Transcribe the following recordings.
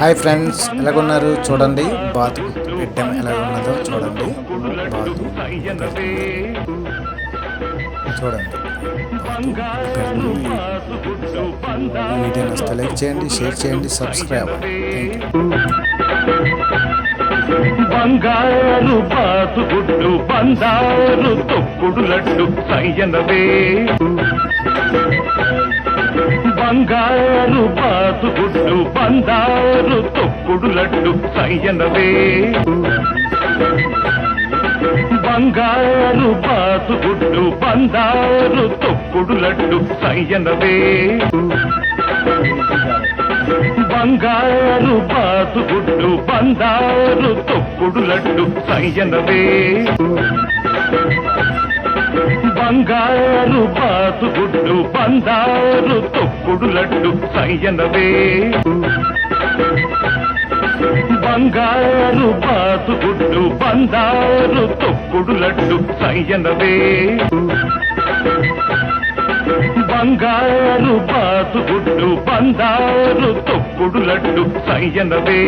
Hi friends ఎలాగున్నారు? చూడండి బాతు పెట్టాం ఎలా ఉన్నదో చూడండి. బాతు చూడండి వీడియో నచ్చితే లైక్ చేయండి షేర్ చేయండి సబ్స్క్రైబ్. థ్యాంక్ యూ బంగారు బందారు తొక్కుడు లడ్డు సయ్యనవే. బంగారు బాతుగుడ్డు బందారు తొక్కుడు లడ్డు సయ్యనవే. బంగారు బాతుగుడ్డు బందారు తొక్కుడు లడ్డు సయ్యనవే. బంగారు బాతుగుడ్డు బందారు తొక్కుడు లడ్డు సయ్యనవే. బంగారు పాసుగుడ్డు బందారు తొక్కుడు లడ్డు సయ్యనవే. బంగారు పాసుగుడ్డు బందారు తొక్కుడు లడ్డు సయ్యనవే. బంగారు పాసుగుడ్డు బందారు తొక్కుడు లడ్డు సయ్యనవే.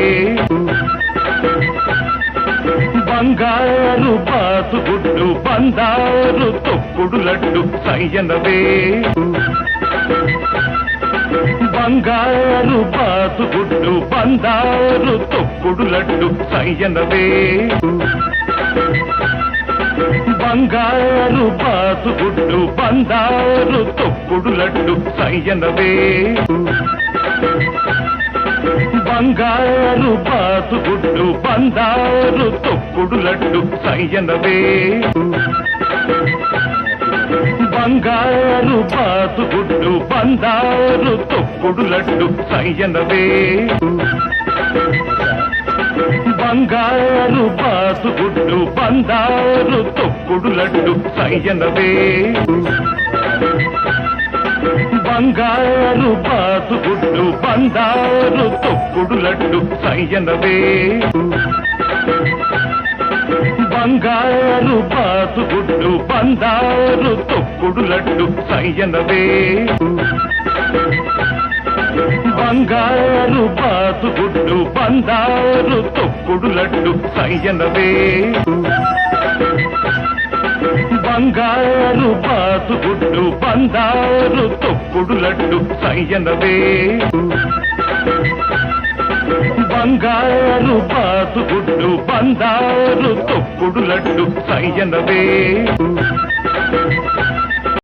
బంగారు పాసుగుడ్డు బందారు తొక్కుడు లడ్డు సయ్యనవే. బంగారు పాసుగుడ్డు బందారు తొక్కుడు లడ్డు సయ్యనవే. బంగారు పాసుగుడ్డు బందారు తొక్కుడు లడ్డు సయ్యనవే. బంగారు పాసుగుడ్డు బందారు తొక్కు తొక్కుడు లడ్డు సయ్యనవే బంగారు బాతుగుడ్డు బందారు తొక్కుడు లడ్డు సయ్యనవే బంగారు బాతుగుడ్డు బందారు తొక్కుడు లడ్డు సయ్యనవే బంగారు బాతుగుడ్డు బందారు తొక్కుడు లడ్డు సయ్యనవే బంగారు బాతుగుడ్డు బందారు తొక్కుడు లడ్డు సయ్యనవే. బంగారు బాతుగుడ్డు బందారు తొక్కుడు లడ్డు సయ్యనవే. బంగారు బాతుగుడ్డు బందారు తొక్కుడు లడ్డు సయ్యనవే. బంగారు బాతుగుడ్డు బందారు తొప్పుడు లడ్డు సయ్యనవే